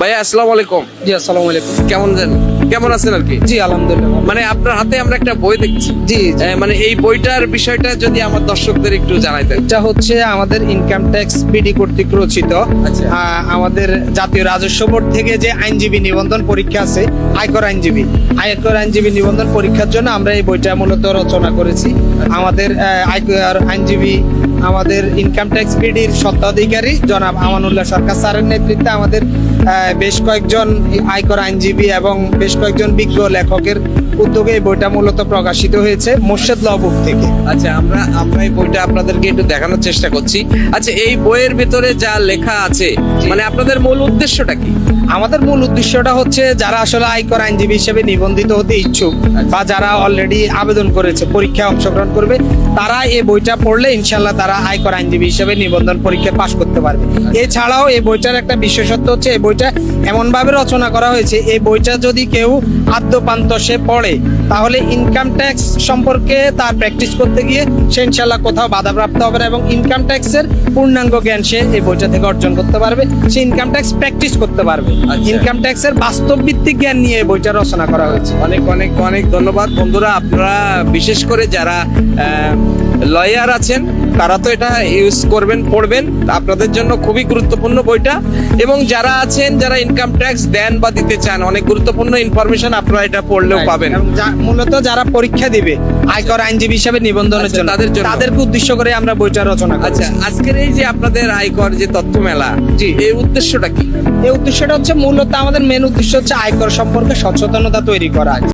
ভাইয়া আসসালামু আলাইকুম। জি আসসালামু আলাইকুম। কেমন আছেন? কেমন আছেন আর কি? জি আলহামদুলিল্লাহ মানে আপনার হাতে আমরা একটা বই দেখছি। জি। মানে এই বইটার বিষয়টা যদি আমার দর্শকদের একটু জানাইতেন। এটা হচ্ছে আমাদের ইনকাম ট্যাক্স পিডি কর্তৃক রচিত। আচ্ছা। আমাদের জাতীয় রাজস্ব বোর্ড থেকে যে আইনজীবী নিবন্ধন পরীক্ষা আছে আয়কর আইনজীবী আয়কর আইনজীবী নিবন্ধন পরীক্ষার জন্য আমরা এই বইটা মূলত রচনা করেছি। আমাদের আহ, আয়কর আইনজীবী আমাদের ইনকাম ট্যাক্স পিডির স্বত্বাধিকারী জনাব আমানুল্লাহ সরকার স্যারের নেতৃত্বে আমাদের বেশ কয়েকজন আয়কর আইনজীবী এবং বেশ কয়েকজন বিজ্ঞ লেখকের উদ্যোগে এই বইটা মূলত প্রকাশিত হয়েছে মোর্শেদ ল বুক থেকে। আচ্ছা আমরা আমরা এই বইটা আপনাদেরকে একটু দেখানোর চেষ্টা করছি। আচ্ছা এই বইয়ের ভিতরে যা লেখা আছে মানে আপনাদের মূল উদ্দেশ্যটা কি? আমাদের মূল উদ্দেশ্যটা হচ্ছে যারা আসলে আয়কর আইনজীবী হিসেবে নিবন্ধিত হতে ইচ্ছুক বা যারা অলরেডি আবেদন করেছে পরীক্ষায় অংশগ্রহণ করবে তারা এই বইটা পড়লে ইনশাল্লাহ তারা আয়কর আইনজীবী হিসেবে নিবন্ধন পরীক্ষায় পাশ করতে পারবে। এছাড়াও এই বইটার একটা বিশেষত্ব হচ্ছে এই বইটা এমনভাবে রচনা করা হয়েছে এই বইটা যদি কেউ আদ্যপান্ত সে পড়ে তাহলে ইনকাম ট্যাক্স সম্পর্কে তার প্র্যাকটিস করতে গিয়ে সে ইনশাল্লাহ কোথাও বাধাপ্রাপ্ত হবে না এবং ইনকাম ট্যাক্সের পূর্ণাঙ্গ জ্ঞান সে এই বইটা থেকে অর্জন করতে পারবে সে ইনকাম ট্যাক্স প্র্যাকটিস করতে পারবে। আর ইনকাম ট্যাক্সের বাস্তব ভিত্তিক জ্ঞান নিয়ে এই বইটা রচনা করা হয়েছে। অনেক অনেক অনেক ধন্যবাদ। বন্ধুরা আপনারা বিশেষ করে যারা লয়ার আছেন তারা তো এটা ইউজ করবেন পড়বেন আপনাদের জন্য খুবই গুরুত্বপূর্ণ বইটা। এবং যারা আছেন যারা ইনকাম ট্যাক্স দেন বা দিতে চান অনেক গুরুত্বপূর্ণ ইনফরমেশন আপনারা এটা পড়লেও পাবেন। মূলত যারা পরীক্ষা দিবে আয়কর আইনজীবী হিসেবে নিবন্ধনের আচ্ছা, জন্য তাদের জন্য। তাদেরকে উদ্দেশ্য করে আমরা বইটা রচনা আচ্ছা আজকের এই যে আপনাদের আয়কর যে তথ্য মেলা জি। এই উদ্দেশ্যটা কি? এই উদ্দেশ্যটা হচ্ছে মূলত আমাদের মেন উদ্দেশ্য হচ্ছে আয়কর সম্পর্কে সচেতনতা তৈরি করা।